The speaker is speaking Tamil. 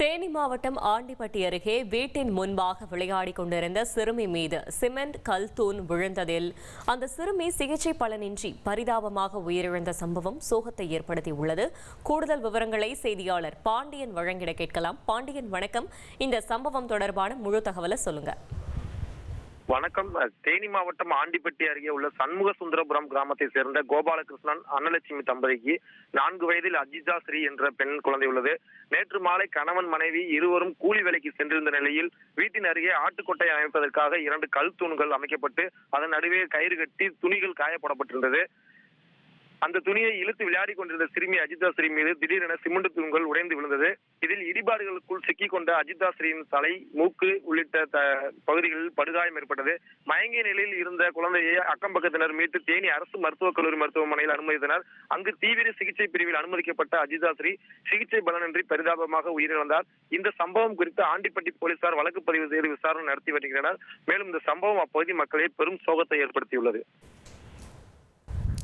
தேனி மாவட்டம் ஆண்டிப்பட்டி அருகே வீட்டின் முன்பாக விளையாடிக் கொண்டிருந்த சிறுமி மீது சிமெண்ட் கல் தூண் விழுந்ததில் அந்த சிறுமி சிகிச்சை பலனின்றி பரிதாபமாக உயிரிழந்த சம்பவம் சோகத்தை ஏற்படுத்தியுள்ளது. கூடுதல் விவரங்களை செய்தியாளர் பாண்டியன் வழங்கிட கேட்கலாம். பாண்டியன் வணக்கம். இந்த சம்பவம் தொடர்பான முழு தகவலை சொல்லுங்க. வணக்கம். தேனி மாவட்டம் ஆண்டிப்பட்டி அருகே உள்ள சண்முக சுந்தரபுரம் கிராமத்தை சேர்ந்த கோபாலகிருஷ்ணன் அன்னலட்சுமி தம்பதிக்கு நான்கு வயதில் அஜிதா ஸ்ரீ என்ற பெண் குழந்தை உள்ளது. நேற்று மாலை கணவன் மனைவி இருவரும் கூலி வேலைக்கு சென்றிருந்த நிலையில் வீட்டின் அருகே ஆட்டுக்கொட்டை அமைப்பதற்காக இரண்டு கல் தூண்கள் அமைக்கப்பட்டு அதன் நடுவே கயிறு கட்டி துணிகள் காயப்படப்பட்டிருந்தது. அந்த துணியை இழுத்து விளையாடி கொண்டிருந்த சிறுமி அஜிதா ஸ்ரீ மீது திடீரென சிமெண்ட் தூண்கள் உடைந்து விழுந்தது. சிக்கிக்கொண்ட இடிபாடுகளுக்குள் கொண்ட தலை மூக்கு உள்ளிட்ட த- பகுதிகளில் படுகாயம் ஏற்பட்டது. மயங்கிய நிலையில் இருந்த குழந்தையை அக்கம் பக்கத்தினர் மீட்டு தேனி அரசு மருத்துவக் கல்லூரி மருத்துவமனையில் அனுமதித்தனர். அங்கு தீவிர சிகிச்சை பிரிவில் அனுமதிக்கப்பட்ட அஜிதா சிகிச்சை பலனின்றி பரிதாபமாக உயிரிழந்தார். இந்த சம்பவம் குறித்து ஆண்டிப்பட்டி போலீசார் வழக்கு பதிவு செய்து விசாரணை நடத்தி வருகின்றனர். மேலும் இந்த சம்பவம் அப்பகுதி மக்களை பெரும் சோகத்தை ஏற்படுத்தியுள்ளது.